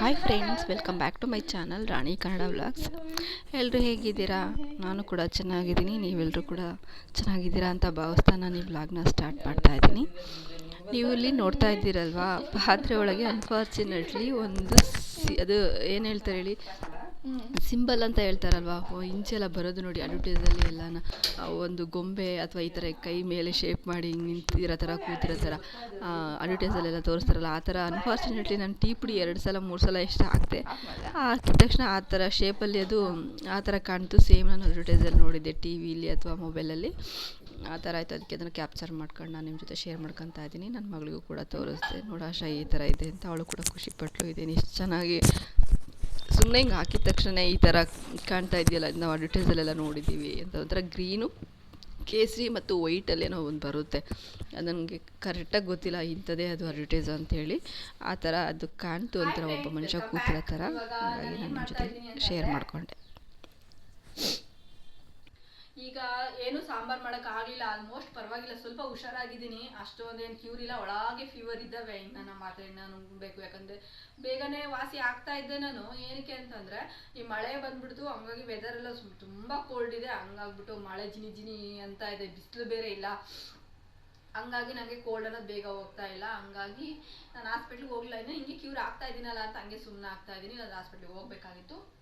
Hi friends welcome back to my channel Rani Kannada vlogs ಎಲ್ಲರೂ ಹೇಗಿದ್ದೀರಾ? ನಾನು ಕೂಡ ಚೆನ್ನಾಗಿದ್ದೀನಿ ನೀವೆಲ್ಲರೂ ಕೂಡ ಚೆನ್ನಾಗಿದ್ದೀರಾ ಅಂತ ಭಾವಿಸ್ತಾ ನಾನು ಈ ವ್ಲಾಗ್ನ ಸ್ಟಾರ್ಟ್ ಮಾಡ್ತಾ ಇದ್ದೀನಿ. ನೀವು ಇಲ್ಲಿ ನೋಡ್ತಾ ಇದ್ದೀರಲ್ವಾ? ಪಾತ್ರೆ ಒಳಗೆ ಅನ್ಫಾರ್ಚುನೇಟ್ಲಿ ಒಂದು ಸಿ ಅದು ಏನು ಹೇಳ್ತಾರೆ ಹೇಳಿ? ಸಿಂಬಲ್ ಅಂತ ಹೇಳ್ತಾರಲ್ವಾ? ಇಂಚೆಲ್ಲ ಬರೋದು ನೋಡಿ ಅಡ್ವರ್ಟೈಸಲ್ಲಿ ಅಲ್ಲಿ ಆ, ಒಂದು ಗೊಂಬೆ ಅಥವಾ ಈ ಥರ ಕೈ ಮೇಲೆ ಶೇಪ್ ಮಾಡಿ ನಿಂತಿರೋ ಥರ ಕೂತಿರೋ ಥರ ಅಡ್ವರ್ಟೈಸಲ್ಲೆಲ್ಲ ತೋರಿಸ್ತಾರಲ್ಲ, ಆ ಥರ ಅನ್ಫಾರ್ಚುನೇಟ್ಲಿ ನಾನು ಟೀ ಪುಡಿ ಎರಡು ಸಲ, ಮೂರು ಸಲ ಇಷ್ಟ ಹಾಕಿದೆ ಹಾಕಿದ ತಕ್ಷಣ ಆ ಥರ ಶೇಪಲ್ಲಿ ಅದು, ಆ ಥರ ಕಾಣ್ತು. ಸೇಮ್ ನಾನು ಅಡ್ವರ್ಟೈಸಲ್ಲಿ ನೋಡಿದ್ದೆ ಟಿ ವಿಲಿ ಅಥವಾ ಮೊಬೈಲಲ್ಲಿ ಆ ಥರ ಆಯಿತು. ಅದಕ್ಕೆ ಅದನ್ನು ಕ್ಯಾಪ್ಚರ್ ಮಾಡ್ಕೊಂಡು ನಾನು ನಿಮ್ಮ ಜೊತೆ ಶೇರ್ ಮಾಡ್ಕೊತಾ ಇದ್ದೀನಿ. ನನ್ನ ಮಗಳಿಗೂ ಕೂಡ ತೋರಿಸ್ದೆ ನೋಡಾಶ ಈ ಥರ ಇದೆ ಅಂತ. ಅವಳು ಕೂಡ ಖುಷಿಪಟ್ಲು ಇದೇನು ಇಷ್ಟು ಚೆನ್ನಾಗಿ ಸುಮ್ಮನೆ ಹಿಂಗೆ ಹಾಕಿದ ತಕ್ಷಣ ಈ ಥರ ಕಾಣ್ತಾ ಇದೆಯಲ್ಲ ನಾವು ಅಡ್ವರ್ಟೈಸಲ್ಲೆಲ್ಲ ನೋಡಿದ್ದೀವಿ ಅಂತ ಒಂಥರ ಗ್ರೀನು, ಕೇಸರಿ ಮತ್ತು ವೈಟಲ್ಲಿ ಏನೋ ಒಂದು ಬರುತ್ತೆ. ಅದು ನನಗೆ ಕರೆಕ್ಟಾಗಿ ಗೊತ್ತಿಲ್ಲ ಇಂಥದ್ದೇ ಅದು ಅಡ್ವರ್ಟೈಸ್ ಅಂತೇಳಿ. ಆ ಥರ ಅದು ಕಾಣ್ತು ಒಂಥರ ಒಬ್ಬ ಮನುಷ್ಯ ಕೂತಿರೋ ಥರ ಹಾಗಾಗಿ ನಾನು ನಿಮ್ಮ ಜೊತೆ ಶೇರ್ ಮಾಡಿಕೊಂಡೆ. ಈಗ ಏನು ಸಾಂಬಾರ್ ಮಾಡಕ್ ಆಗ್ಲಿಲ್ಲ ಆಲ್ಮೋಸ್ಟ್ ಪರವಾಗಿಲ್ಲ, ಸ್ವಲ್ಪ ಹುಷಾರಾಗಿದ್ದೀನಿ. ಅಷ್ಟೊಂದೇನು ಕ್ಯೂರ್ ಇಲ್ಲ, ಒಳಗೆ ಫೀವರ್ ಇದ್ದಾವೆ, ಇನ್ನು ಮಾತ್ರ ಮಾತ್ರೆ ನಾನು ಬೇಕು ಯಾಕಂದ್ರೆ ಬೇಗನೆ ವಾಸಿ ಆಗ್ತಾ ಇದ್ದೆ ನಾನು. ಏನಕ್ಕೆ ಅಂತಂದ್ರೆ, ಈ ಮಳೆ ಬಂದ್ಬಿಡ್ತು, ಹಂಗಾಗಿ ವೆದರ್ ಎಲ್ಲ ತುಂಬಾ ಕೋಲ್ಡ್ ಇದೆ. ಹಂಗಾಗ್ಬಿಟ್ಟು ಮಳೆ ಜಿನಿ ಜಿನಿ ಅಂತ ಇದೆ, ಬಿಸಿಲು ಬೇರೆ ಇಲ್ಲ. ಹಂಗಾಗಿ ನನಗೆ ಕೋಲ್ಡ್ ಅನ್ನೋದು ಬೇಗ ಹೋಗ್ತಾ ಇಲ್ಲ. ಹಂಗಾಗಿ ನಾನು ಹಾಸ್ಪಿಟ್ಲಿಗೆ ಹೋಗ್ಲಿಲ್ಲ. ಇನ್ನು ಹಿಂಗೆ ಕ್ಯೂರ್ ಆಗ್ತಾ ಇದ್ದೀನಲ್ಲ ಅಂತ ಹಂಗೆ ಸುಮ್ಮನೆ ಆಗ್ತಾ ಇದ್ದೀನಿ. ನಾನು ಹಾಸ್ಪಿಟ್ಲಿಗೆ ಹೋಗ್ಬೇಕಾಗಿತ್ತು.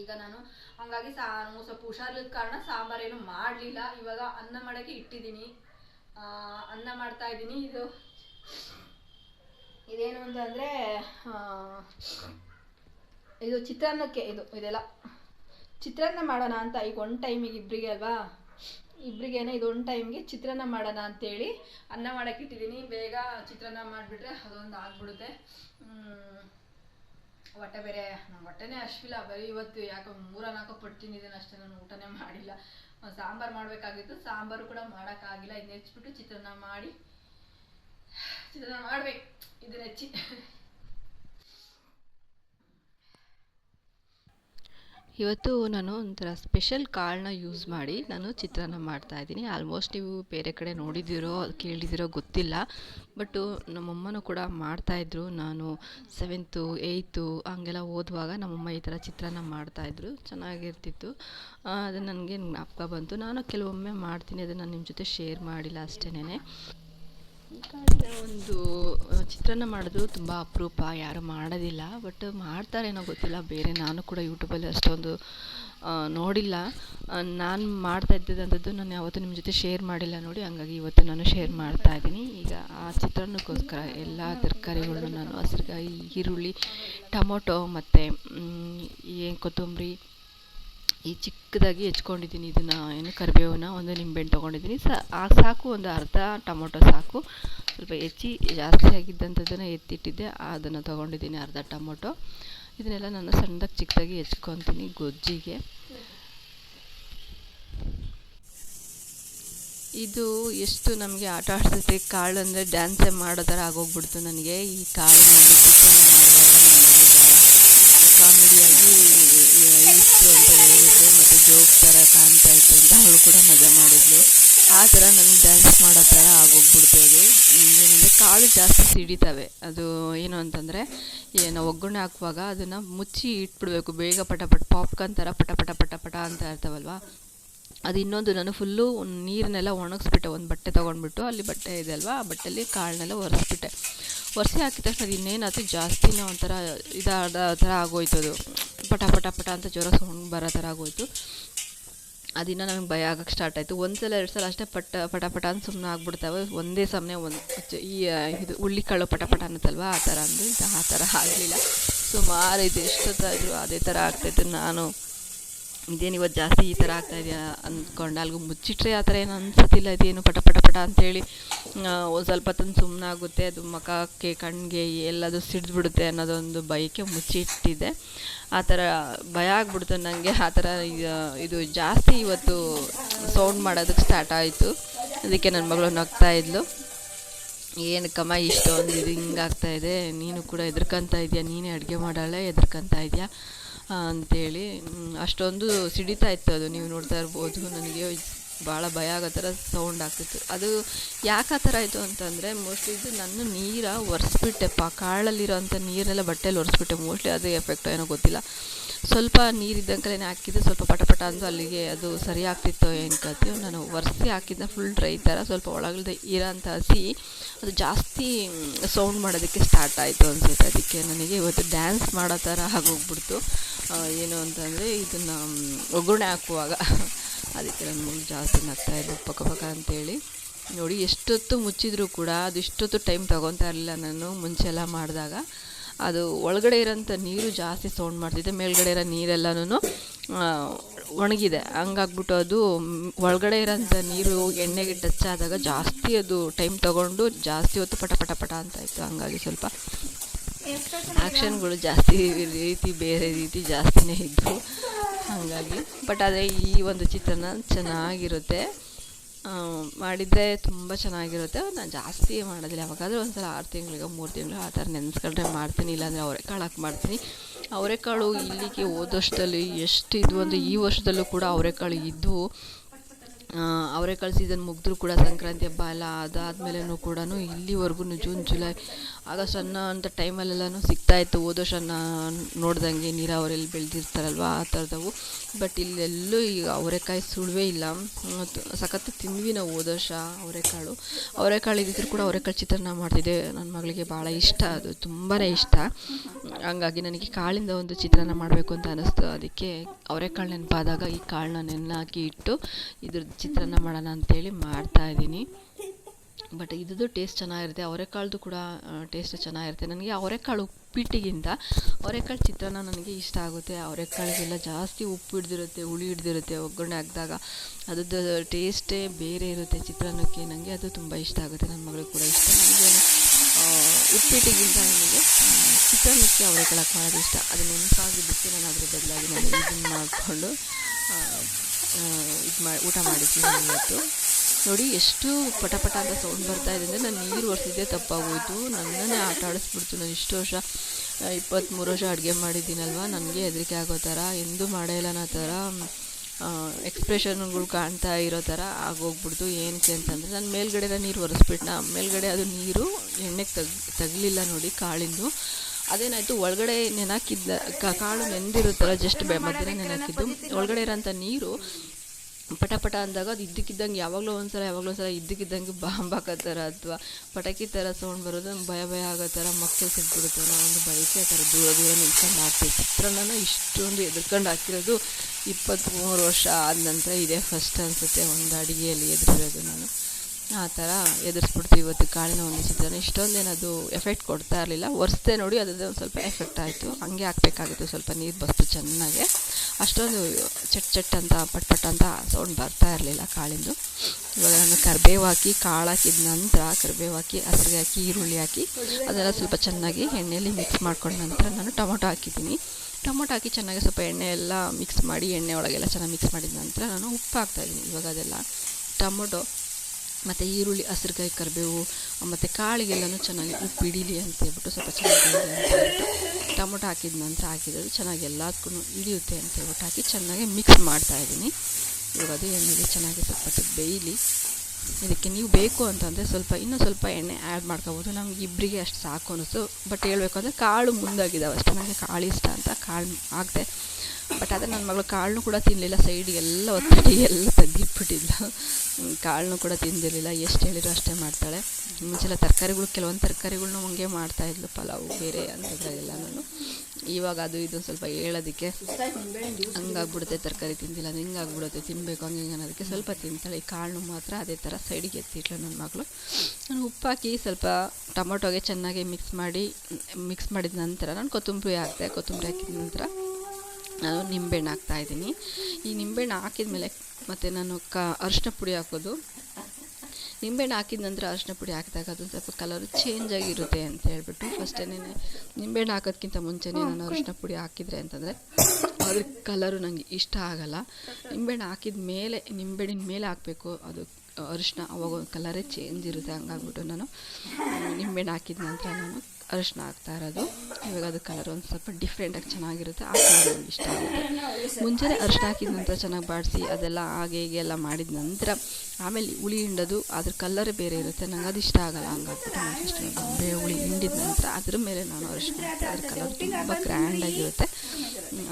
ಈಗ ನಾನು ಹಂಗಾಗಿ ಸಾ ಸ್ವಲ್ಪ ಹುಷಾರಿಲ್ಲದ ಕಾರಣ ಸಾಂಬಾರೇನು ಮಾಡಲಿಲ್ಲ. ಇವಾಗ ಅನ್ನ ಮಾಡೋಕ್ಕೆ ಇಟ್ಟಿದ್ದೀನಿ. ಅನ್ನ ಮಾಡ್ತಾ ಇದ್ದೀನಿ. ಇದು ಇದೇನು ಅಂತಂದರೆ ಇದು ಚಿತ್ರಾನ್ನಕ್ಕೆ ಇದು, ಇದೆಲ್ಲ. ಚಿತ್ರಾನ್ನ ಮಾಡೋಣ ಅಂತ ಈಗ ಒನ್ ಟೈಮಿಗೆ ಇಬ್ಬರಿಗೆ ಅಲ್ವಾ? ಇಬ್ಬರಿಗೇನೆ ಇದು ಒನ್ ಟೈಮ್ಗೆ ಚಿತ್ರಾನ್ನ ಮಾಡೋಣ ಅಂತೇಳಿ ಅನ್ನ ಮಾಡಕ್ಕೆ ಇಟ್ಟಿದ್ದೀನಿ. ಬೇಗ ಚಿತ್ರಾನ್ನ ಮಾಡಿಬಿಟ್ರೆ ಅದೊಂದು ಆಗ್ಬಿಡುತ್ತೆ. ಹೊಟ್ಟೆ ಬೇರೆ ನಂಗೆ ಹೊಟ್ಟೆನೇ ಅಷ್ಟಿಲ್ಲ ಬರೀ ಇವತ್ತು ಯಾಕೋ ಮೂರ ನಾಲ್ಕು ಪಟ್ಟು ತಿಂದಿದ್ದೀನಿ ಅಷ್ಟೇ, ನಾನು ಊಟನೇ ಮಾಡಿಲ್ಲ. ಸಾಂಬಾರು ಸಾಂಬಾರ್ ಮಾಡಬೇಕಾಗಿತ್ತು, ಸಾಂಬಾರು ಕೂಡ ಮಾಡೋಕ್ಕಾಗಿಲ್ಲ ಇದನ್ನ ಹೆಚ್ಚಿಬಿಟ್ಟು ಚಿತ್ರಾನ್ನ ಮಾಡಿ, ಚಿತ್ರಾನ್ನ ಮಾಡ್ಬೇಕು, ಇದನ್ನ ಹೆಚ್ಚಿ. ಇವತ್ತು ನಾನು ಒಂಥರ ಸ್ಪೆಷಲ್ ಕಾಳನ್ನ ಯೂಸ್ ಮಾಡಿ ನಾನು ಚಿತ್ರಾನ್ನ ಮಾಡ್ತಾ ಇದ್ದೀನಿ. ಆಲ್ಮೋಸ್ಟ್ ನೀವು ಬೇರೆ ಕಡೆ ನೋಡಿದ್ದೀರೋ ಕೇಳಿದಿರೋ ಗೊತ್ತಿಲ್ಲ. ಬಟ್ಟು ನಮ್ಮಮ್ಮನೂ ಕೂಡ ಮಾಡ್ತಾಯಿದ್ರು ನಾನು ಸೆವೆಂತು ಏಯ್ತು ಹಂಗೆಲ್ಲ ಓದುವಾಗ ನಮ್ಮಮ್ಮ ಈ ಥರ ಚಿತ್ರಾನ್ನ ಮಾಡ್ತಾಯಿದ್ರು ಚೆನ್ನಾಗಿರ್ತಿತ್ತು. ಅದು ನನಗೆ ಜ್ಞಾಪಕ ಬಂತು. ನಾನು ಕೆಲವೊಮ್ಮೆ ಮಾಡ್ತೀನಿ. ಅದನ್ನು ನಿಮ್ಮ ಜೊತೆ ಶೇರ್ ಮಾಡಿಲ್ಲ ಅಷ್ಟೇನೆ ಒಂದು ಚಿತ್ರಾನ್ನ ಮಾಡೋದು ತುಂಬ ಅಪರೂಪ, ಯಾರು ಮಾಡೋದಿಲ್ಲ, ಬಟ್ ಮಾಡ್ತಾರೇನೋ ಗೊತ್ತಿಲ್ಲ, ಬೇರೆ ನಾನು ಕೂಡ ಯೂಟ್ಯೂಬಲ್ಲಿ ಅಷ್ಟೊಂದು ನೋಡಿಲ್ಲ. ನಾನು ಮಾಡ್ತಾ ಇದ್ದಿದ್ದಂಥದ್ದು ನಾನು ಯಾವತ್ತೂ ನಿಮ್ಮ ಜೊತೆ ಶೇರ್ ಮಾಡಿಲ್ಲ ನೋಡಿ, ಹಂಗಾಗಿ ಇವತ್ತು ನಾನು ಶೇರ್ ಮಾಡ್ತಾ ಇದ್ದೀನಿ. ಈಗ ಆ ಚಿತ್ರಾನ್ನಕ್ಕೋಸ್ಕರ ಎಲ್ಲ ತರಕಾರಿಗಳನ್ನ ನಾನು ಹಸಿರುಕಾಯಿ ಈರುಳ್ಳಿ, ಟೊಮೊಟೊ ಮತ್ತು ಏನು ಕೊತ್ತಂಬರಿ ಈ ಚಿಕ್ಕದಾಗಿ ಹೆಚ್ಕೊಂಡಿದ್ದೀನಿ ಇದನ್ನು, ಏನು ಕರಿಬೇವನ್ನ, ಒಂದು ನಿಂಬೆಹಣ್ಣು ತೊಗೊಂಡಿದ್ದೀನಿ. ಸಾ, ಆ ಸಾಕು, ಒಂದು ಅರ್ಧ ಟೊಮೊಟೊ ಸಾಕು. ಸ್ವಲ್ಪ ಹೆಚ್ಚಿ, ಜಾಸ್ತಿ ಆಗಿದ್ದಂಥದ್ದನ್ನು ಎತ್ತಿಟ್ಟಿದ್ದೆ. ಅದನ್ನು ತೊಗೊಂಡಿದ್ದೀನಿ, ಅರ್ಧ ಟೊಮೊಟೊ. ಇದನ್ನೆಲ್ಲ ನಾನು ಸಣ್ಣದಾಗಿ, ಚಿಕ್ಕದಾಗಿ ಹೆಚ್ಕೊತೀನಿ ಗೊಜ್ಜಿಗೆ. ಇದು ಎಷ್ಟು ನಮಗೆ ಆಟ ಆಡ್ತೈತೆ ಕಾಳು ಅಂದರೆ ಡ್ಯಾನ್ಸೇ ಮಾಡೋ ಥರ ಆಗೋಗ್ಬಿಡ್ತು ನನಗೆ. ಈ ಕಾಳು ಚಿಕನ್ ನನಗೆ ಕಾಮಿಡಿಯಾಗಿ ಇತ್ತು ಅಂತ ಹೇಳಿದ್ರು ಮತ್ತು ಜೋಕ್ ಥರ ಕಾಣ್ತಾ ಇತ್ತು ಅಂತ ಅವಳು ಕೂಡ ಮಜಾ ಮಾಡಿದ್ಲು ಆ ಥರ ನನಗೆ ಡ್ಯಾನ್ಸ್ ಮಾಡೋ ಥರ ಆಗೋಗ್ಬಿಡ್ತು ಅದು ಏನಂದರೆ ಕಾಳು ಜಾಸ್ತಿ ಸಿಡಿತವೆ ಅದು ಏನು ಅಂತಂದರೆ ಏನು ಒಗ್ಗರಣೆ ಹಾಕುವಾಗ ಅದನ್ನು ಮುಚ್ಚಿ ಇಟ್ಬಿಡ್ಬೇಕು ಬೇಗ ಪಟ ಪಟ ಪಾಪ್ಕಾರ್ನ್ ಥರ ಪಟ ಪಟ ಪಟ ಪಟ ಅಂತ ಇರ್ತಾವಲ್ವ ಅದು ಇನ್ನೊಂದು ನಾನು ಫುಲ್ಲು ನೀರನ್ನೆಲ್ಲ ಒಣಗಿಸ್ಬಿಟ್ಟೆ, ಒಂದು ಬಟ್ಟೆ ತೊಗೊಂಡ್ಬಿಟ್ಟು, ಅಲ್ಲಿ ಬಟ್ಟೆ ಇದೆ ಅಲ್ವಾ, ಆ ಬಟ್ಟೆಯಲ್ಲಿ ಕಾಳನ್ನೆಲ್ಲ ಒರೆಸ್ಬಿಟ್ಟೆ. ಒರೆಸಿ ಹಾಕಿದ ತಕ್ಷಣ ಇನ್ನೇನಾಯ್ತು ಜಾಸ್ತಿನೇ ಒಂಥರ ಇದಾದ ಥರ ಆಗೋಯ್ತು ಅದು. ಪಟ ಪಟ ಪಟ ಅಂತ ಜ್ವರ ಸೌಂಡ್ ಬರೋ ಥರ ಆಗೋಯ್ತು. ಅದಿನ್ನ ನಮಗೆ ಭಯ ಆಗಕ್ಕೆ ಸ್ಟಾರ್ಟ್ ಆಯಿತು. ಒಂದು ಸಲ ಎರಡು ಸಲ ಅಷ್ಟೇ ಪಟ ಪಟ ಪಟ ಅಂತ ಸುಮ್ಮನೆ ಆಗ್ಬಿಡ್ತಾವೆ. ಒಂದೇ ಸಮನೆ ಒಂದು ಈ ಇದು ಹುಳ್ಳಿಕಾಳು ಪಟ ಪಟ ಅನ್ನತ್ತಲ್ವ, ಆ ಥರ ಅಂದು ಇದು ಆ ಥರ ಆಗಲಿಲ್ಲ. ಸುಮಾರು ಇದು ಎಷ್ಟೊತ್ತಾದರೂ ಅದೇ ಥರ ಆಗ್ತಾಯಿತ್ತು ನಾನು. ಇದೇನು ಇವತ್ತು ಜಾಸ್ತಿ ಈ ಥರ ಆಗ್ತಾ ಇದೆಯಾ ಅಂದ್ಕೊಂಡು ಅಲ್ಲಿಗೆ ಮುಚ್ಚಿಟ್ರೆ ಆ ಥರ ಏನು ಅನಿಸುತ್ತಿಲ್ಲ ಇದೇನು ಪಟ ಪಟ ಪಟ ಅಂತೇಳಿ ಒಂದು ಸ್ವಲ್ಪ ತಂದು ಸುಮ್ಮನೆ ಆಗುತ್ತೆ, ಅದು ಮುಖಕ್ಕೆ ಕಣ್ಣಿಗೆ ಎಲ್ಲದು ಸಿಡಿದ್ಬಿಡುತ್ತೆ ಅನ್ನೋದೊಂದು ಭಯಕ್ಕೆ ಮುಚ್ಚಿಟ್ಟಿದೆ. ಆ ಥರ ಭಯ ಆಗ್ಬಿಡ್ತು ನನಗೆ ಆ ಥರ ಇದು ಜಾಸ್ತಿ ಇವತ್ತು ಸೌಂಡ್ ಮಾಡೋದಕ್ಕೆ ಸ್ಟಾರ್ಟ್ ಆಯಿತು. ಅದಕ್ಕೆ ನನ್ನ ಮಗಳು ನಗ್ತಾ ಇದ್ಲು. ಏನಕ್ಕಮ್ಮ ಇಷ್ಟೊಂದು ಇದು ಹಿಂಗಾಗ್ತಾಯಿದೆ ನೀನು ಕೂಡ ಹೆದರ್ಕೊಂತ ಇದೆಯಾ, ನೀನೇ ಅಡುಗೆ ಮಾಡಾಳೆ, ಹೆದರ್ಕೊಂತ ಇದೆಯಾ? ಅಂತೇಳಿ ಅಷ್ಟೊಂದು ಸಿಡಿತಾ ಇತ್ತು ಅದು. ನೀವು ನೋಡ್ತಾ ಇರ್ಬೋದು ನನಗೆ ಭಾಳ ಭಯ ಆಗೋ ಥರ ಸೌಂಡ್ ಆಗ್ತಿತ್ತು. ಅದು ಯಾಕೆ ಆ ಥರ ಆಯಿತು ಅಂತಂದರೆ ಮೋಸ್ಟ್ಲಿ ಇದು ನನ್ನ ನೀರ ಒರೆಸ್ಬಿಟ್ಟೆಪ್ಪ ಕಾಳಲ್ಲಿರೋಂಥ ನೀರೆಲ್ಲ ಬಟ್ಟೆಯಲ್ಲಿ ಒರೆಸ್ಬಿಟ್ಟೆ. ಮೋಸ್ಟ್ಲಿ ಅದೇ ಎಫೆಕ್ಟ್ ಏನೋ ಗೊತ್ತಿಲ್ಲ. ಸ್ವಲ್ಪ ನೀರಿದ್ದಂಕಲೇ ಹಾಕಿದ್ದು, ಸ್ವಲ್ಪ ಪಟ ಪಟ ಅಂದು ಅಲ್ಲಿಗೆ ಅದು ಸರಿ ಆಗ್ತಿತ್ತೋ ಏನು ಕಥೆಯೋ ನಾನು ಒರೆಸಿ ಹಾಕಿದ್ದ ಫುಲ್ ಡ್ರೈ ಥರ, ಸ್ವಲ್ಪ ಒಳಗಡೆ ಇರೋಂಥ ಹಸಿ, ಅದು ಜಾಸ್ತಿ ಸೌಂಡ್ ಮಾಡೋದಕ್ಕೆ ಸ್ಟಾರ್ಟ್ ಆಯಿತು ಅನಿಸುತ್ತೆ. ಅದಕ್ಕೆ ನನಗೆ ಇವತ್ತು ಡ್ಯಾನ್ಸ್ ಮಾಡೋ ಥರ ಆಗೋಗ್ಬಿಡ್ತು. ಏನು ಅಂತಂದರೆ, ಇದನ್ನು ಒಗ್ಗರಣೆ ಹಾಕುವಾಗ. ಅದಕ್ಕೆ ನನ್ನ ಮಗಳು ಜಾಸ್ತಿ ನಗ್ತಾಯಿದ್ಲು ಪಕ್ಕ ಪಕ್ಕ ಅಂತೇಳಿ. ನೋಡಿ ಎಷ್ಟೊತ್ತು ಮುಚ್ಚಿದ್ರು ಕೂಡ ಅದು ಇಷ್ಟೊತ್ತು ಟೈಮ್ ತೊಗೊತಾ ಇರಲಿಲ್ಲ ನಾನು ಮುಂಚೆ ಎಲ್ಲ ಮಾಡಿದಾಗ. ಅದು ಒಳಗಡೆ ಇರೋಂಥ ನೀರು ಜಾಸ್ತಿ ಸೌಂಡ್ ಮಾಡ್ತಿದ್ದೆ ಮೇಲ್ಗಡೆ ಇರೋ ನೀರೆಲ್ಲನೂ ಒಣಗಿದೆ. ಹಂಗಾಗ್ಬಿಟ್ಟು ಅದು ಒಳಗಡೆ ಇರೋಂಥ ನೀರು ಎಣ್ಣೆಗೆ ಟಚ್ ಆದಾಗ ಜಾಸ್ತಿ ಅದು ಟೈಮ್ ತೊಗೊಂಡು ಜಾಸ್ತಿ ಹೊತ್ತು ಪಟ ಪಟ ಪಟ ಅಂತ ಇತ್ತು ಹಂಗಾಗಿ ಸ್ವಲ್ಪ ಆ್ಯಕ್ಷನ್ಗಳು ಜಾಸ್ತಿ ರೀತಿ ಬೇರೆ ರೀತಿ ಜಾಸ್ತಿನೇ ಇದ್ದವು ಹಾಗಾಗಿ. ಬಟ್ ಆದರೆ ಈ ಒಂದು ಚಿತ್ರನ ಚೆನ್ನಾಗಿರುತ್ತೆ. ಮಾಡಿದ್ರೆ ತುಂಬ ಚೆನ್ನಾಗಿರುತ್ತೆ. ನಾನು ಜಾಸ್ತಿ ಮಾಡೋದಿಲ್ಲ ಯಾವಾಗಾದರೂ ಒಂದು ಸಲ ಆರು ತಿಂಗಳಿಗೆ, ಮೂರು ತಿಂಗಳು ಆ ಥರ ನೆನೆಸ್ಕೊಂಡ್ರೆ ಮಾಡ್ತೀನಿ. ಇಲ್ಲಾಂದರೆ ಅವರೆಕಾಳು ಹಾಕಿ ಮಾಡ್ತೀನಿ. ಅವರೆಕಾಳು ಇಲ್ಲಿಗೆ ಹೋದಷ್ಟಲ್ಲಿ ಎಷ್ಟು ಇದ್ವು ಅಂದರೆ ಈ ವರ್ಷದಲ್ಲೂ ಕೂಡ ಅವರೆಕಾಳು ಇದ್ದವು ಅವರೆಕಾಳು ಸೀಸನ್ ಮುಗಿದ್ರು ಕೂಡ ಸಂಕ್ರಾಂತಿ ಹಬ್ಬ ಎಲ್ಲ ಅದಾದ್ಮೇಲೆನೂ ಕೂಡ ಇಲ್ಲಿವರೆಗೂ ಜೂನ್, ಜುಲೈ, ಆಗಸ್ಟ್ ಅನ್ನೋ ಅಂಥ ಟೈಮಲ್ಲೆಲ್ಲ ಸಿಗ್ತಾಯಿತ್ತು ಹೋದ ಅನ್ನ ನೋಡ್ದಂಗೆ ನೀರಾವರಿಯಲ್ಲಿ ಬೆಳೆದಿರ್ತಾರಲ್ವ ಆ ಥರದವು. ಬಟ್ ಇಲ್ಲೆಲ್ಲೂ ಈಗ ಅವರೆಕಾಯಿ ಸುಳುವೇ ಇಲ್ಲ. ಸಖತ್ತು ತಿಂದ್ವಿ ನಾವು ಹೋದ ವರ್ಷ ಅವರೆಕಾಳು. ಅವರೆಕಾಳು ಇದ್ದಿದ್ರು ಕೂಡ ಅವರೆಕಾಳು ಚಿತ್ರಾನ್ನ ಮಾಡ್ತಿದ್ದೆ. ನನ್ನ ಮಗಳಿಗೆ ಭಾಳ ಇಷ್ಟ. ಅದು ತುಂಬಾ ಇಷ್ಟ. ಹಂಗಾಗಿ ನನಗೆ ಕಾಳಿಂದ ಒಂದು ಚಿತ್ರಾನ್ನ ಮಾಡಬೇಕು ಅಂತ ಅನ್ನಿಸ್ತು ಅದಕ್ಕೆ ಅವರೆಕಾಳು ನೆನಪಾದಾಗ ಈ ಕಾಳನ್ನ ನೆನ್ನಾಕಿ ಇಟ್ಟು ಇದ್ರ ಚಿತ್ರಾನ್ನ ಮಾಡೋಣ ಅಂತೇಳಿ ಮಾಡ್ತಾಯಿದ್ದೀನಿ ಬಟ್ ಇದ್ದು ಟೇಸ್ಟ್ ಚೆನ್ನಾಗಿರುತ್ತೆ. ಅವರೆಕಾಳ್ದು ಕೂಡ ಟೇಸ್ಟ್ ಚೆನ್ನಾಗಿರುತ್ತೆ. ನನಗೆ ಅವರೆಕಾಳು ಉಪ್ಪಿಟ್ಟಿಗಿಂತ ಅವರೆಕಾಳು ಚಿತ್ರಾನ್ನ ನನಗೆ ಇಷ್ಟ ಆಗುತ್ತೆ. ಅವರೆಕಾಳಿಗೆಲ್ಲ ಜಾಸ್ತಿ ಉಪ್ಪು ಹಿಡ್ದಿರುತ್ತೆ, ಹುಳಿ ಹಿಡ್ದಿರುತ್ತೆ, ಒಗ್ಗರಣೆ ಹಾಕಿದಾಗ. ಅದ್ರದ್ದು ಟೇಸ್ಟೇ ಬೇರೆ ಇರುತ್ತೆ ಚಿತ್ರಾನ್ನಕ್ಕೆ. ನನಗೆ ಅದು ತುಂಬ ಇಷ್ಟ ಆಗುತ್ತೆ. ನನ್ನ ಮಗಳು ಕೂಡ ಇಷ್ಟ. ನನಗೆ ಉಪ್ಪಿಟ್ಟಿಗಿಂತ ನನಗೆ ಚಿತ್ರಾನ್ನಕ್ಕೆ ಅವರೆಕಾಳು ಹಾಕೋದು ಇಷ್ಟ. ಅದು ನೆನಪಾಗಿದ್ದಕ್ಕೆ ನಾನು ಅದ್ರ ಬದಲಾಗಿ ನಾನು ಇದನ್ನು ಮಾಡಿಕೊಂಡು ಇದು ಮಾಡಿ ಊಟ ಮಾಡಿದ್ದೀನಿ ಇವತ್ತು. ನೋಡಿ, ಎಷ್ಟು ಪಟ ಪಟ ಅಂತ ಸೌಂಡ್ ಬರ್ತಾ ಇದೆ ಅಂದರೆ ನಾನು ನೀರು ಒರೆಸಿದ್ದೆ ತಪ್ಪಾಗೋಯ್ತು. ನನ್ನನ್ನೇ ಆಟ ಆಡಿಸ್ಬಿಡ್ತು. ನಾನು ಇಷ್ಟು ವರ್ಷ ಇಪ್ಪತ್ತ್ಮೂರು ವರ್ಷ ಅಡುಗೆ ಮಾಡಿದ್ದೀನಲ್ವ? ನನಗೆ ಹೆದರಿಕೆ ಆಗೋ ಥರ, ಎಂದೂ ಮಾಡೇ ಇಲ್ಲ ಅನ್ನೋ ಥರ ಎಕ್ಸ್ಪ್ರೆಷನ್ಗಳು ಕಾಣ್ತಾ ಇರೋ ಥರ ಆಗೋಗ್ಬಿಡ್ತು. ಏನಕ್ಕೆ ಅಂತಂದರೆ, ನಾನು ಮೇಲ್ಗಡೆ ನೀರು ಒರೆಸ್ಬಿಟ್ನ? ಮೇಲ್ಗಡೆ ಅದು ನೀರು ಎಣ್ಣೆಗೆ ತಗ್, ತಗಲಿಲ್ಲ ನೋಡಿ ಕಾಳಿಂದು. ಅದೇನಾಯಿತು, ಒಳಗಡೆ ನೆನಾಕಿದ್ದ ಕಾಳು ನೆಂದಿರುತ್ತಲ್ಲ ಜಸ್ಟ್ ಮಧ್ಯಾಹ್ನ ನೆನಾಕಿದ್ದು. ಒಳಗಡೆ ಇರೋಂಥ ನೀರು ಪಟ ಪಟ ಅಂದಾಗ ಅದು ಇದ್ದಕ್ಕಿದ್ದಂಗೆ ಯಾವಾಗಲೂ ಒಂದ್ಸಲ ಯಾವಾಗಲೂ ಒಂದ್ಸಲ ಇದ್ದಕ್ಕಿದ್ದಂಗೆ ಬಾಂಬ್ ಥರ ಅಥವಾ ಪಟಾಕಿ ಥರ ಸೌಂಡ್ ಬರೋದು ಭಯ ಭಯ ಆಗೋ ಥರ ಮಕ್ಕಳು ಸಿಗ್ಬಿಡುತ್ತೆ ಒಂದು ಬಯಕೆ ಆ ಥರ ದೂರ ದೂರ ನಿಲ್ಕೊಂಡು ಹಾಕ್ತೀವಿ. ಚಿತ್ರಾನ್ನ ಇಷ್ಟೊಂದು ಎದ್ಕೊಂಡು ಹಾಕಿರೋದು ಇಪ್ಪತ್ತ್ಮೂರು ವರ್ಷ ಆದ ನಂತರ ಇದೇ ಫಸ್ಟ್ ಅನಿಸುತ್ತೆ, ಒಂದು ಅಡುಗೆಯಲ್ಲಿ ಎದುರಿರೋದು ನಾನು. ಆ ಥರ ಎದುರಿಸ್ಬಿಡ್ತೀವಿ ಇವತ್ತು ಕಾಳಿನ ಒಂದು ಚಿತ್ರಾನ್ನ ಇಷ್ಟೊಂದೇನದು ಎಫೆಕ್ಟ್ ಕೊಡ್ತಾ ಇರಲಿಲ್ಲ. ಒರೆಸ್ದೆ ನೋಡಿ ಅದರದ್ದು ಒಂದು ಸ್ವಲ್ಪ ಎಫೆಕ್ಟ್ ಆಯಿತು. ಹಂಗೆ ಹಾಕ್ಬೇಕಾಗಿತ್ತು ಸ್ವಲ್ಪ ನೀರು ಬಸ್ತು ಚೆನ್ನಾಗೆ. ಅಷ್ಟೊಂದು ಚಟ್ ಚಟ್ ಅಂತ, ಪಟ್ ಪಟ್ ಅಂತ ಸೌಂಡ್ ಬರ್ತಾ ಇರಲಿಲ್ಲ ಕಾಳಿಂದು ಇವಾಗ ನಾನು ಕರಿಬೇವು ಹಾಕಿ, ಕಾಳು ಹಾಕಿದ ನಂತರ ಕರಿಬೇವು ಹಾಕಿ, ಹಸಿರು ಹಾಕಿ, ಈರುಳ್ಳಿ ಹಾಕಿ ಅದೆಲ್ಲ ಸ್ವಲ್ಪ ಚೆನ್ನಾಗಿ ಎಣ್ಣೆಯಲ್ಲಿ ಮಿಕ್ಸ್ ಮಾಡ್ಕೊಂಡ ನಂತರ ನಾನು ಟೊಮೊಟೊ ಹಾಕಿದ್ದೀನಿ. ಟೊಮೊಟೊ ಹಾಕಿ ಚೆನ್ನಾಗಿ ಸ್ವಲ್ಪ ಎಣ್ಣೆ ಎಲ್ಲ ಮಿಕ್ಸ್ ಮಾಡಿ, ಎಣ್ಣೆ ಒಳಗೆಲ್ಲ ಚೆನ್ನಾಗಿ ಮಿಕ್ಸ್ ಮಾಡಿದ ನಂತರ ನಾನು ಉಪ್ಪು ಹಾಕ್ತಾಯಿದ್ದೀನಿ ಇವಾಗ ಅದೆಲ್ಲ. ಟೊಮೊಟೊ ಮತ್ತು ಈರುಳ್ಳಿ, ಹಸಿರುಕಾಯಿ ಕರಿಬೇವು, ಮತ್ತು ಕಾಳಿಗೆಲ್ಲನೂ ಚೆನ್ನಾಗಿ ಉಪ್ಪು ಹಿಡೀಲಿ ಅಂತ ಹೇಳ್ಬಿಟ್ಟು ಸ್ವಲ್ಪ ಚೆನ್ನಾಗಿ ಅಂತ ಹೇಳ್ಬಿಟ್ಟು ಟೊಮೊಟೊ ಹಾಕಿದ ನಂತರ ಹಾಕಿರೋದು ಚೆನ್ನಾಗಿ ಎಲ್ಲದಕ್ಕೂ ಹಿಡಿಯುತ್ತೆ ಅಂತ ಹೇಳ್ಬಿಟ್ಟು ಹಾಕಿ ಚೆನ್ನಾಗಿ ಮಿಕ್ಸ್ ಮಾಡ್ತಾಯಿದ್ದೀನಿ ಇವಾಗ ಅದು ಎಣ್ಣೆಗೆ ಚೆನ್ನಾಗಿ ಸ್ವಲ್ಪ ಬೇಯಲಿ. ಇದಕ್ಕೆ ನೀವು ಬೇಕು ಅಂತಂದರೆ ಸ್ವಲ್ಪ, ಇನ್ನೂ ಸ್ವಲ್ಪ ಎಣ್ಣೆ ಆ್ಯಡ್ ಮಾಡ್ಕೋಬೋದು. ನಮ್ಗೆ ಇಬ್ಬರಿಗೆ ಅಷ್ಟು ಸಾಕು ಅನ್ನಿಸ್ತು ಬಟ್ ಹೇಳಬೇಕು ಅಂದರೆ ಕಾಳು ಮುಂದಾಗಿದ್ದಾವೆ ಅಷ್ಟೇ. ನನಗೆ ಕಾಳು ಇಷ್ಟ ಅಂತ ಕಾಳು ಹಾಕ್ದೆ ಬಟ್ ಆದರೆ ನನ್ನ ಮಗಳು ಕಾಳನ್ನು ಕೂಡ ತಿನ್ನಲಿಲ್ಲ ಸೈಡಿಗೆಲ್ಲ ಒತ್ತಡಿ, ಎಲ್ಲ ತೆಗೆದಿಟ್ಬಿಟ್ಟಿದ್ಲು. ಕಾಳನ್ನು ಕೂಡ ತಿಂದಿರಲಿಲ್ಲ, ಎಷ್ಟು ಹೇಳಿದ್ರು ಅಷ್ಟೇ ಮಾಡ್ತಾಳೆ. ಮುಂಚೆಲ್ಲ ತರಕಾರಿಗಳು, ಕೆಲವೊಂದು ತರಕಾರಿಗಳ್ನು ಹಂಗೆ ಮಾಡ್ತಾಯಿದ್ಲು ಪಲಾವು ಬೇರೆ ಅಂಥದ್ರಾಗೆಲ್ಲ ನಾನು ಇವಾಗ ಅದು ಇದು ಸ್ವಲ್ಪ ಹೇಳೋದಕ್ಕೆ ಹಂಗಾಗ್ಬಿಡುತ್ತೆ, ತರಕಾರಿ ತಿಂದಿಲ್ಲ ಅದು ಹಿಂಗಾಗ್ಬಿಡುತ್ತೆ ತಿನ್ನಬೇಕು ಹಂಗೆ ಹಿಂಗೆ ಅನ್ನೋದಕ್ಕೆ ಸ್ವಲ್ಪ ತಿಂತಾಳೆ. ಈ ಕಾಳನ್ನು ಮಾತ್ರ ಅದೇ ಥರ ಸೈಡಿಗೆ ಎತ್ತಿಟ್ಲು ನನ್ನ ಮಗಳು. ನಾನು ಉಪ್ಪಾಕಿ ಸ್ವಲ್ಪ ಟೊಮೊಟೊಗೆ ಚೆನ್ನಾಗಿ ಮಿಕ್ಸ್ ಮಾಡಿ ಮಿಕ್ಸ್ ಮಾಡಿದ ನಂತರ, ನಾನು ಕೊತ್ತಂಬರಿ ಹಾಕ್ತೆ ಕೊತ್ತಂಬರಿ ಹಾಕಿದ ನಂತರ ನಾನು ನಿಂಬೆಹಣ್ಣು ಹಾಕ್ತಾಯಿದ್ದೀನಿ ಈ ನಿಂಬೆಹಣ್ಣು ಹಾಕಿದ ಮೇಲೆ ಮತ್ತು ನಾನು ಕ ಅರಿಶಿನ ಪುಡಿ ಹಾಕೋದು. ನಿಂಬೆಹಣ್ಣು ಹಾಕಿದ ನಂತರ ಅರಿಶಿನ ಪುಡಿ ಹಾಕಿದಾಗ ಅದು ಸ್ವಲ್ಪ ಕಲರ್ ಚೇಂಜ್ ಆಗಿರುತ್ತೆ ಅಂತ ಹೇಳ್ಬಿಟ್ಟು ಫಸ್ಟೇ ನಿಂಬೆಹಣ್ಣು ಹಾಕೋದ್ಕಿಂತ ಮುಂಚೆನೇ ನಾನು ಅರಿಶಿನ ಪುಡಿ ಹಾಕಿದರೆ ಅಂತಂದರೆ ಅದ್ರ ಕಲರು ನನಗೆ ಇಷ್ಟ ಆಗಲ್ಲ. ನಿಂಬೆಹಣ್ಣು ಹಾಕಿದ ಮೇಲೆ ನಿಂಬೆಹಣ್ಣಿನ ಮೇಲೆ ಹಾಕಬೇಕು. ಅದು ಅರಿಶಿನ ಅವಾಗ ಕಲರೇ ಚೇಂಜ್ ಇರುತ್ತೆ ಹಂಗಾಗ್ಬಿಟ್ಟು ನಾನು ನಿಂಬೆಹಣ್ಣು ಹಾಕಿದ ನಂತರ ನಾನು ಅರಿಶಿನ ಹಾಕ್ತಾ ಇರೋದು. ಇವಾಗ ಅದು ಕಲರ್ ಒಂದು ಸ್ವಲ್ಪ ಡಿಫ್ರೆಂಟಾಗಿ ಚೆನ್ನಾಗಿರುತ್ತೆ. ಆ ಕಲರ್ ನನಗೆ ಇಷ್ಟ ಆಗುತ್ತೆ. ಮುಂಚೆನೇ ಅರ್ಶಿನ ಹಾಕಿದ ನಂತರ ಚೆನ್ನಾಗಿ ಬಾಡಿಸಿ ಅದೆಲ್ಲ ಹಾಗೆ ಹೀಗೆ ಎಲ್ಲ ಮಾಡಿದ ನಂತರ ಆಮೇಲೆ ಹುಳಿ ಹಿಂಡೋದು, ಅದ್ರ ಕಲರೇ ಬೇರೆ ಇರುತ್ತೆ. ನಂಗೆ ಅದು ಇಷ್ಟ ಆಗಲ್ಲ, ಹಂಗಾಗ್ಬಿಟ್ಟು ನಾನು ಫಸ್ಟ್ ಬೇರೆ ಹುಳಿ ಹಿಂಡಿದ ನಂತರ ಅದ್ರ ಮೇಲೆ ನಾನು ಅರಿಶಿನ ಅದ್ರ ಕಲರ್ ತುಂಬ ಗ್ರ್ಯಾಂಡಾಗಿರುತ್ತೆ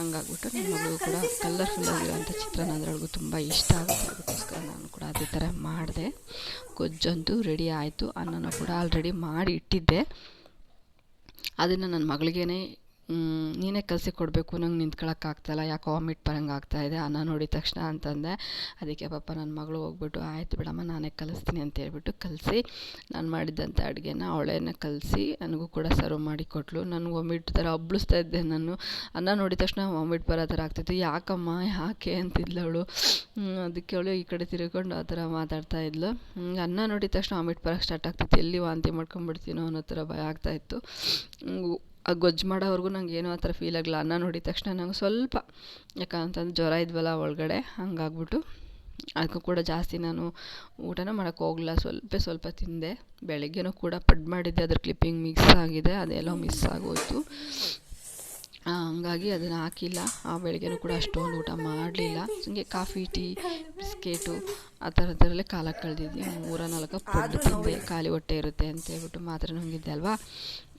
ಹಂಗಾಗ್ಬಿಟ್ಟು ನನ್ನ ಮಗಳು ಕೂಡ ಕಲರ್ಫುಲ್ ಆಗಿರೋಂಥ ಚಿತ್ರಾನ್ನ ಅದರೊಳಗೂ ತುಂಬ ಇಷ್ಟ ಆಗುತ್ತೆ. ಅದಕ್ಕೋಸ್ಕರ ನಾನು ಕೂಡ ಅದೇ ಥರ ಮಾಡಿದೆ. ಗೊಜ್ಜಂತೂ ರೆಡಿ ಆಯಿತು. ಅನ್ನನೂ ಕೂಡ ಆಲ್ರೆಡಿ ಮಾಡಿ ಇಟ್ಟಿದ್ದೆ. ಅದನ್ನು ನನ್ನ ಮಗಳಿಗೇನೆ ಮ್, ನೀನೇ ಕಲಸಿ ಕೊಡಬೇಕು, ನಂಗೆ ನಿಂತ್ಕೊಳ್ಳೋಕ್ಕಾಗ್ತಾಯಿಲ್ಲ ಯಾಕೆ ವಾಮಿಟ್ ಬರಂಗೆ ಆಗ್ತಾಯಿದೆ ಅನ್ನ ನೋಡಿದ ತಕ್ಷಣ ಅಂತಂದೆ. ಅದಕ್ಕೆ ಪಾಪ ನನ್ನ ಮಗಳು ಹೋಗ್ಬಿಟ್ಟು, ಆಯಿತು ಬಿಡಮ್ಮ, ನಾನೇ ಕಲಿಸ್ತೀನಿ ಅಂತ ಹೇಳ್ಬಿಟ್ಟು ಕಲಸಿ, ನಾನು ಮಾಡಿದ್ದಂಥ ಅಡುಗೆನ ಅವಳೇನ ಕಲಸಿ, ನನಗೂ ಕೂಡ ಸರ್ವ್ ಮಾಡಿ ಕೊಟ್ಟಳು ನನಗೆ ವಾಮಿಟ್ ಥರ ಅಬ್ಳಿಸ್ತಾ ಇದ್ದೆ ನಾನು. ಅನ್ನ ನೋಡಿದ ತಕ್ಷಣ ವಾಮಿಟ್ ಬರೋ ಥರ ಆಗ್ತಿತ್ತು. ಯಾಕಮ್ಮ, ಯಾಕೆ ಅಂತಿದ್ಲು ಅವಳು? ಅದಕ್ಕೆ ಅವಳು ಈ ಕಡೆ ತಿರ್ಕೊಂಡು ಆ ಥರ ಮಾತಾಡ್ತಾ ಇದ್ಲು. ಅನ್ನ ನೋಡಿದ ತಕ್ಷಣ ವಾಮಿಟ್ ಬರೋಕ್ಕೆ ಸ್ಟಾರ್ಟ್ ಆಗ್ತಿತ್ತು. ಎಲ್ಲಿ ವಾಂತಿ ಮಾಡ್ಕೊಂಡ್ಬಿಡ್ತೀನೋ ಅನ್ನೋ ಥರ ಭಯ ಆಗ್ತಾಯಿತ್ತು ಆ ಗೊಜ್ಜು ಮಾಡೋವರೆಗೂ ನಂಗೆ ಏನೂ ಆ ಥರ ಫೀಲ್ ಆಗಲ್ಲ ಅನ್ನ ನೋಡಿದ ತಕ್ಷಣ ನಂಗೆ ಸ್ವಲ್ಪ ಯಾಕಂತಂದ್ರೆ ಜ್ವರ ಇದ್ವಲ್ಲ ಒಳಗಡೆ, ಹಂಗಾಗ್ಬಿಟ್ಟು ಅದಕ್ಕೂ ಕೂಡ ಜಾಸ್ತಿ ನಾನು ಊಟನ ಮಾಡೋಕ್ಕೆ ಹೋಗಲ್ಲ ಸ್ವಲ್ಪ ಸ್ವಲ್ಪ ತಿಂದೆ. ಬೆಳಗ್ಗೆನೂ ಕೂಡ ಪಡ್ ಮಾಡಿದ್ದೆ. ಅದ್ರ ಕ್ಲಿಪ್ಪಿಂಗ್ ಮಿಕ್ಸ್ ಆಗಿದೆ. ಅದೆಲ್ಲ ಮಿಸ್ ಆಗೋಯ್ತು. ಹಂಗಾಗಿ ಅದನ್ನು ಹಾಕಿಲ್ಲ. ಆ, ಬೆಳಗ್ಗೆನೂ ಕೂಡ ಅಷ್ಟೊಂದು ಊಟ ಮಾಡಲಿಲ್ಲ. ಹಂಗೆ ಕಾಫಿ, ಟೀ ಬಿಸ್ಕೆಟು ಆ ಥರದ್ರಲ್ಲೇ ಕಾಲ ಕಳೆದಿದ್ವಿ. ಮೂರ ನಾಲ್ಕು ಪಡ್ಡು ತಿಂದೆ. ಖಾಲಿ ಹೊಟ್ಟೆ ಇರುತ್ತೆ ಅಂತ ಹೇಳ್ಬಿಟ್ಟು ಮಾತ್ರ ನುಂಗಿದ್ದೆ ಅಲ್ವಾ?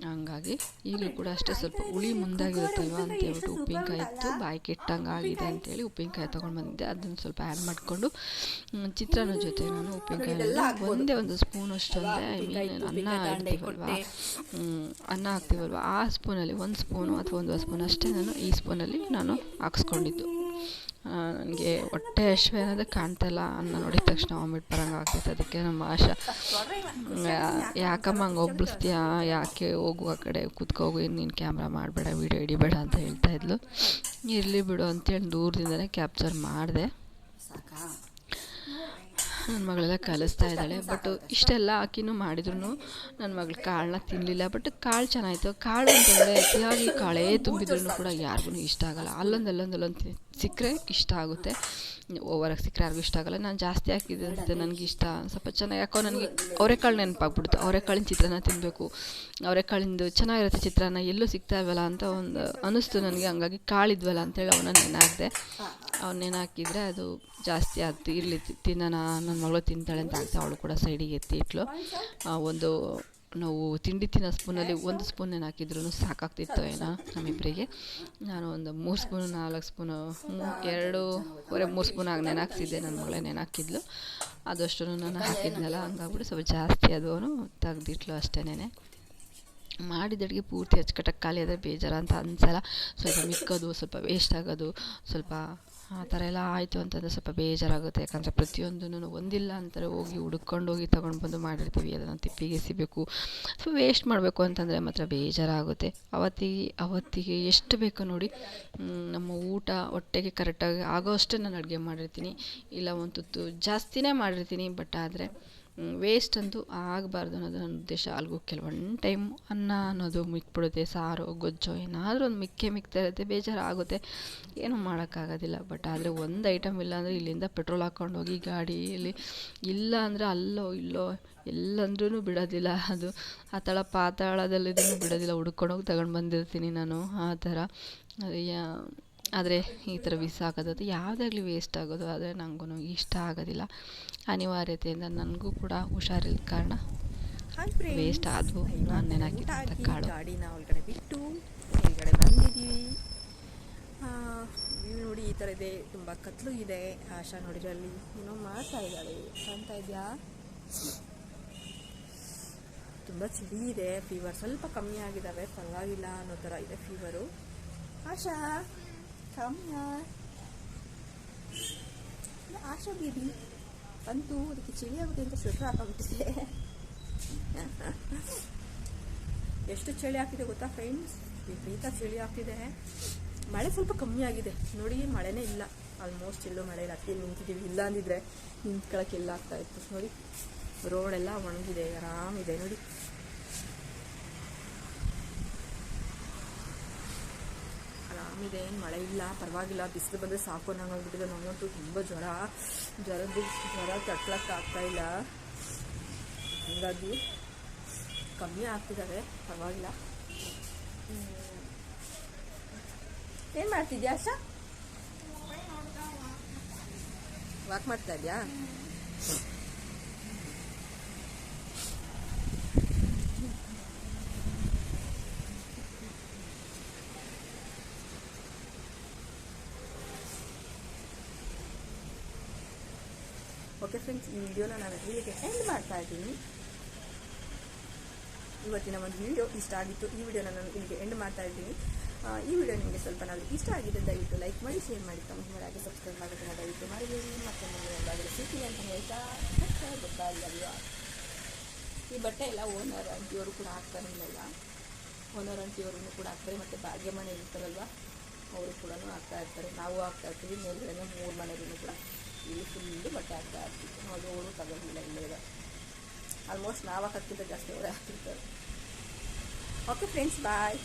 ಹಂಗಾಗಿ ಈಗಲೂ ಕೂಡ ಅಷ್ಟೇ ಸ್ವಲ್ಪ ಹುಳಿ ಮುಂದಾಗಿರುತ್ತಲ್ವ ಅಂತ ಹೇಳ್ಬಿಟ್ಟು ಉಪ್ಪಿನಕಾಯಿ ಇತ್ತು. ಬಾಯಿ ಕೆಟ್ಟಂಗೆ ಆಗಿದೆ ಅಂತೇಳಿ ಉಪ್ಪಿನಕಾಯಿ ತೊಗೊಂಡು ಬಂದಿದ್ದೆ. ಅದನ್ನು ಸ್ವಲ್ಪ ಆ್ಯಡ್ ಮಾಡಿಕೊಂಡು ಚಿತ್ರಾನ್ನ ಜೊತೆ ನಾನು ಉಪ್ಪಿನಕಾಯಿ ಒಂದೇ ಒಂದು ಸ್ಪೂನ್ ಅಷ್ಟೊಂದೇ. ಐ ಮೀನ್ ಅನ್ನ ಇಡ್ತೀವಲ್ವಾ ಅನ್ನ ಹಾಕ್ತೀವಲ್ವಾ? ಆ ಸ್ಪೂನಲ್ಲಿ ಒಂದು ಸ್ಪೂನು ಅಥವಾ ಒಂದು ಸ್ಪೂನ್ ಅಷ್ಟೇ ನಾನು ಈ ಸ್ಪೂನಲ್ಲಿ ನಾನು ಹಾಕ್ಸ್ಕೊಂಡಿದ್ದು. ನನಗೆ ಹೊಟ್ಟೆ ಹಶ್ವೆ ಅನ್ನೋದು ಕಾಣ್ತಾಯಿಲ್ಲ ಅನ್ನ ನೋಡಿದ ತಕ್ಷಣ ವಾಮಿಟ್ ಬರಂಗೆ ಆಗ್ತೈತೆ ಅದಕ್ಕೆ ನಮ್ಮ ಆಶಾ ಯಾಕಮ್ಮ ಹಂಗೆ ಒಬ್ಬಳಿಸ್ತೀಯ ಯಾಕೆ ಹೋಗು ಆ ಕಡೆ ಇನ್ನು ನೀನು ಕ್ಯಾಮ್ರಾ ಮಾಡಬೇಡ ವೀಡಿಯೋ ಹಿಡಿಬೇಡ ಅಂತ ಹೇಳ್ತಾ ಇದ್ಲು. ಇರಲಿ ಬಿಡು ಅಂತೇಳಿ ದೂರದಿಂದಲೇ ಕ್ಯಾಪ್ಚರ್ ಮಾಡಿದೆ. ನನ್ನ ಮಗಳೆಲ್ಲ ಕಲಿಸ್ತಾ ಇದ್ದಾಳೆ ಬಟ್ ಇಷ್ಟೆಲ್ಲ ಹಾಕಿನೂ ಮಾಡಿದ್ರು ನನ್ನ ಮಗಳು ಕಾಳನ್ನ ತಿನ್ನಲಿಲ್ಲ ಬಟ್ ಕಾಳು ಚೆನ್ನಾಯಿತು ಕಾಳು ಅಂತಂದರೆ ಅತಿಯಾಗಿ ಕಾಳೇ ತುಂಬಿದ್ರೂ ಕೂಡ ಯಾರಿಗೂ ಇಷ್ಟ ಆಗಲ್ಲ. ಅಲ್ಲೊಂದು ಅಲ್ಲೊಂದು ಅಲ್ಲೊಂದು ಸಿಕ್ಕರೆ ಇಷ್ಟ ಆಗುತ್ತೆ. ಓವರಾಗಿ ಸಿಕ್ಕರೆ ಯಾರಿಗೂ ಇಷ್ಟ ಆಗಲ್ಲ. ನಾನು ಜಾಸ್ತಿ ಹಾಕಿದ್ದೆ ಅಂತ ನನಗೆ ಇಷ್ಟ. ಸ್ವಲ್ಪ ಚೆನ್ನಾಗಿ ಯಾಕೋ ನನಗೆ ಅವರೆಕಾಳು ನೆನಪಾಗ್ಬಿಡ್ತು. ಅವರೆಕಾಳಿನ ಚಿತ್ರಾನ್ನ ತಿನ್ನಬೇಕು ಅವರೆಕಾಳಿಂದು ಚೆನ್ನಾಗಿರುತ್ತೆ ಚಿತ್ರಾನ್ನ. ಎಲ್ಲೂ ಸಿಗ್ತಾ ಅಂತ ಒಂದು ಅನ್ನಿಸ್ತು ನನಗೆ. ಹಂಗಾಗಿ ಕಾಳಿದ್ವಲ್ಲ ಅಂತೇಳಿ ಅವನ್ನ ನೆನಾಕಿದೆ ಅವ್ನು ನೆನಾಕಿದ್ರೆ ಅದು ಜಾಸ್ತಿ ಆಗ್ತಿ ಇರಲಿ ತಿನ್ನೋಣ. ನನ್ನ ಮಗಳು ತಿಂತಾಳೆ ಅಂತ ಆಗ್ತಾ ಅವಳು ಕೂಡ ಸೈಡಿಗೆ ಎತ್ತಿ ಇಟ್ಲು. ಒಂದು ನಾವು ತಿಂಡಿ ತಿನ್ನೋ ಸ್ಪೂನಲ್ಲಿ ಒಂದು ಸ್ಪೂನ್ ಹಾಕಿದ್ರೂ ಸಾಕಾಗ್ತಿತ್ತು ಏನೋ ನಮ್ಮಿಬ್ಬರಿಗೆ. ನಾನು ಒಂದು ಮೂರು ಸ್ಪೂನು ನಾಲ್ಕು ಸ್ಪೂನು ಮೂ ಎರಡೂವರೆ ಮೂರು ಸ್ಪೂನ್ ಆಗಿ ನೆನಾಕ್ಸಿದ್ದೆ ನನ್ನ ಮಗಳೇ ನೆನಾಕಿದ್ಲು ಅದಷ್ಟು ನಾನು ಹಾಕಿದ್ನಲ್ಲ ಹಂಗಾಗ್ಬಿಟ್ಟು ಸ್ವಲ್ಪ ಜಾಸ್ತಿ ಅದು ತೆಗ್ದಿಟ್ಲು ಅಷ್ಟೇನೆ ಮಾಡಿದ ಅಡುಗೆ ಪೂರ್ತಿ ಅಚ್ಚುಕಟ್ಟಾಗಿ ಖಾಲಿ ಆದರೆ ಬೇಜಾರು ಅಂತ ಅನ್ಸಲ್ಲ. ಸ್ವಲ್ಪ ಮಿಕ್ಕೋದು ಸ್ವಲ್ಪ ವೇಸ್ಟ್ ಆಗೋದು ಸ್ವಲ್ಪ ಆ ಥರ ಎಲ್ಲ ಆಯಿತು ಅಂತಂದರೆ ಸ್ವಲ್ಪ ಬೇಜಾರಾಗುತ್ತೆ. ಯಾಕಂದರೆ ಪ್ರತಿಯೊಂದೂ ಒಂದಿಲ್ಲ ಅಂತಾರೆ ಹೋಗಿ ಹುಡ್ಕೊಂಡು ಹೋಗಿ ತೊಗೊಂಡು ಬಂದು ಮಾಡಿರ್ತೀವಿ. ಅದನ್ನು ತಿಪ್ಪಿಗೆ ಎಸಿಬೇಕು ಸೊ ವೇಸ್ಟ್ ಮಾಡಬೇಕು ಅಂತಂದರೆ ಮಾತ್ರ ಬೇಜಾರಾಗುತ್ತೆ. ಅವತ್ತಿಗೆ ಅವತ್ತಿಗೆ ಎಷ್ಟು ಬೇಕೋ ನೋಡಿ ನಮ್ಮ ಊಟ ಹೊಟ್ಟೆಗೆ ಕರೆಕ್ಟಾಗಿ ಆಗೋ ಅಷ್ಟೇ ನಾನು ಅಡುಗೆ ಮಾಡಿರ್ತೀನಿ. ಇಲ್ಲ ಒಂದು ತುತ್ತು ಜಾಸ್ತಿನೇ ಮಾಡಿರ್ತೀನಿ ಬಟ್ ಆದರೆ ವೇಸ್ಟ್ ಅಂತೂ ಆಗಬಾರ್ದು ಅನ್ನೋದು ನನ್ನ ಉದ್ದೇಶ. ಅಲ್ಗೂ ಕೆಲವೊಂದು ಟೈಮ್ ಅನ್ನ ಅನ್ನೋದು ಮಿಕ್ಬಿಡುತ್ತೆ, ಸಾರು, ಗೊಜ್ಜೋ, ಏನಾದರೂ ಒಂದು ಮಿಕ್ಕೆ ಮಿಕ್ತಾ ಇರುತ್ತೆ ಬೇಜಾರು ಆಗುತ್ತೆ ಏನೂ ಮಾಡೋಕ್ಕಾಗೋದಿಲ್ಲ. ಬಟ್ ಆದರೆ ಒಂದು ಐಟಮ್ ಇಲ್ಲ ಅಂದರೆ ಇಲ್ಲಿಂದ ಪೆಟ್ರೋಲ್ ಹಾಕ್ಕೊಂಡು ಹೋಗಿ ಗಾಡಿಯಲ್ಲಿ ಇಲ್ಲ ಅಂದರೆ ಅಲ್ಲೋ, ಇಲ್ಲೋ ಎಲ್ಲಂದ್ರೂ ಬಿಡೋದಿಲ್ಲ. ಅದು ಆ ತಳ ಪಾತಾಳದಲ್ಲಿದ್ದೂ ಬಿಡೋದಿಲ್ಲ. ಹುಡ್ಕೊಂಡೋಗಿ ತಗೊಂಡು ಬಂದಿರ್ತೀನಿ ನಾನು ಆ ಥರ. ಯಾ ಆದರೆ ಈ ಥರ ಬಿಸಾಕೋದು ಯಾವುದಾಗ್ಲಿ ಯಾವುದಾಗಲಿ ವೇಸ್ಟ್ ಆಗೋದು ಆದರೆ ನನಗೂ ಇಷ್ಟ ಆಗೋದಿಲ್ಲ. ಅನಿವಾರ್ಯತೆಯಿಂದ ನನಗೂ ಕೂಡ ಹುಷಾರಿಲ್ಲದ ಕಾರಣ ವೇಸ್ಟ್ ಆದವು. ನಾನು ನೆನಕಿದ್ದ ಕಾಳು ಗಾಡಿನ ಒಳಗಡೆ ಬಿಟ್ಟು ಒಳಗಡೆ ಬಂದಿದ್ದೀವಿ. ವ್ಯೂ ನೋಡಿ ಈ ಥರ ಇದೆ ತುಂಬ ಕತ್ಲು ಇದೆ. ಆಶಾ ನೋಡಿದ್ರೆ ಅಲ್ಲಿ ಏನೋ ಮಾಡ್ತಾ ಇದ್ದಾಳೆ. ಕಾಣ್ತಾ ಇದೆಯಾ? ತುಂಬ ಚಳಿ ಇದೆ. ಫೀವರ್ ಸ್ವಲ್ಪ ಕಮ್ಮಿ ಆಗಿದ್ದಾವೆ ಪರವಾಗಿಲ್ಲ ಅನ್ನೋ ಥರ ಇದೆ ಫೀವರು ಆಶಾ. ಕಮ್ಮಿ ಆಶಾ ಬೇಬಿ ಬಂತು ಅದಕ್ಕೆ ಚಳಿ ಆಗುತ್ತೆ ಅಂತ ಸ್ವೆಟ್ರ್ ಹಾಕೊಂಡ್ಬಿಟ್ಟಿದೆ ಎಷ್ಟು ಚಳಿ ಆಗ್ತಿದೆ ಗೊತ್ತಾ ಫ್ರೆಂಡ್ಸ್ ವಿಪರೀತ ಚಳಿ ಆಗ್ತಿದೆ. ಮಳೆ ಸ್ವಲ್ಪ ಕಮ್ಮಿ ಆಗಿದೆ. ನೋಡಿ, ಮಳೆನೇ ಇಲ್ಲ. ಆಲ್ಮೋಸ್ಟ್ ಎಲ್ಲೂ ಮಳೆ ಇಲ್ಲ ಅದಕ್ಕೆ ನಿಂತಿದ್ದೀವಿ. ಇಲ್ಲ ಅಂದಿದ್ರೆ ನಿಂತ್ಕೊಳ್ಳೋಕೆ ಎಲ್ಲ ಆಗ್ತಾ ಇತ್ತು. ನೋಡಿ ರೋಡೆಲ್ಲ ಒಣಗಿದೆ. ಆರಾಮಿದೆ. ನೋಡಿ. ಆರಾಮಿದೆ ಏನು ಮಳೆ ಇಲ್ಲ, ಪರವಾಗಿಲ್ಲ, ಬಿಸಿಲು ಬಂದರೆ ಸಾಕು ನಂಗಾಗ್ಬಿಟ್ಟಿದೆ ನನಗಂತೂ ತುಂಬ ಜ್ವರ ಜ್ವರದ್ದು ಜ್ವರ ತಟ್ಲಕ್ಕೆ ಇಲ್ಲ. ಹಂಗಾಗಿ ಕಮ್ಮಿ ಆಗ್ತಿದ್ದಾರೆ ಪರವಾಗಿಲ್ಲ. ಏನು ಮಾಡ್ತಿದ್ಯಾ, ಆಶಾ? ವಾಕ್ ಮಾಡ್ತಾ ಇದೆಯಾ? ಓಕೆ ಫ್ರೆಂಡ್ಸ್, ಈ ವಿಡಿಯೋನ ನಾನು ಇಲ್ಲಿಗೆ ಎಂಡ್ ಮಾಡ್ತಾ ಇದ್ದೀನಿ. ಇವತ್ತಿನ ಒಂದು ವಿಡಿಯೋ ಇಷ್ಟ ಆಗಿತ್ತು, ಈ ವಿಡಿಯೋನ ನಾನು ಇಲ್ಲಿಗೆ ಎಂಡ್ ಮಾಡ್ತಾ ಇದ್ದೀನಿ. ಈ ವಿಡಿಯೋ ನಿಮಗೆ ಸ್ವಲ್ಪ ನಾವು ಇಷ್ಟ ಆಗಿದೆ ದಯವಿಟ್ಟು ಲೈಕ್ ಮಾಡಿ ಶೇರ್ ಮಾಡಿ ಕಮೆಂಟ್ ಮಾಡಿ ಸಬ್ಸ್ಕ್ರೈಬ್ ಮಾಡೋದನ್ನು ದಯವಿಟ್ಟು ಮಾಡಿದ್ದೀವಿ ಮತ್ತೆ ಮುಂದೆ ಸಿಟಿ ಅಂತ ಹೇಳ್ತಾ ಈ ಬಟ್ಟೆ ಎಲ್ಲ ಓನರ್ ಅಂತಿಯವರು ಕೂಡ ಹಾಕ್ತಾರೆ ಇಲ್ಲ ಓನರ್ ಅಂತಿಯವರನ್ನು ಕೂಡ ಹಾಕ್ತಾರೆ, ಮತ್ತು ಭಾಗ್ಯ ಮನೆ ಇರ್ತಾರಲ್ವ ಅವರು ಕೂಡ ಹಾಕ್ತಾ ಇರ್ತಾರೆ. ನಾವು ಹಾಕ್ತಾ ಇರ್ತೀವಿ ಮೇಲ್ಗಡೆ ಮೂರು ಮನೆಗೂ ಕೂಡ. ಇಲ್ಲಿ ಫುಲ್ಲು ಬಟ್ಟೆ ಹಾಕ್ತಾ ಇರ್ತೀವಿ ಅದು ಅವರು ತಗೊಂಡಿಲ್ಲ ಇಲ್ಲೇ ಆಲ್ಮೋಸ್ಟ್ ನಾವು ಹಾಕೋಕ್ಕಿಂತ ಜಾಸ್ತಿ ಅವರೇ ಹಾಕ್ತಿರ್ತಾರೆ ಓಕೆ ಫ್ರೆಂಡ್ಸ್ ಬಾಯ್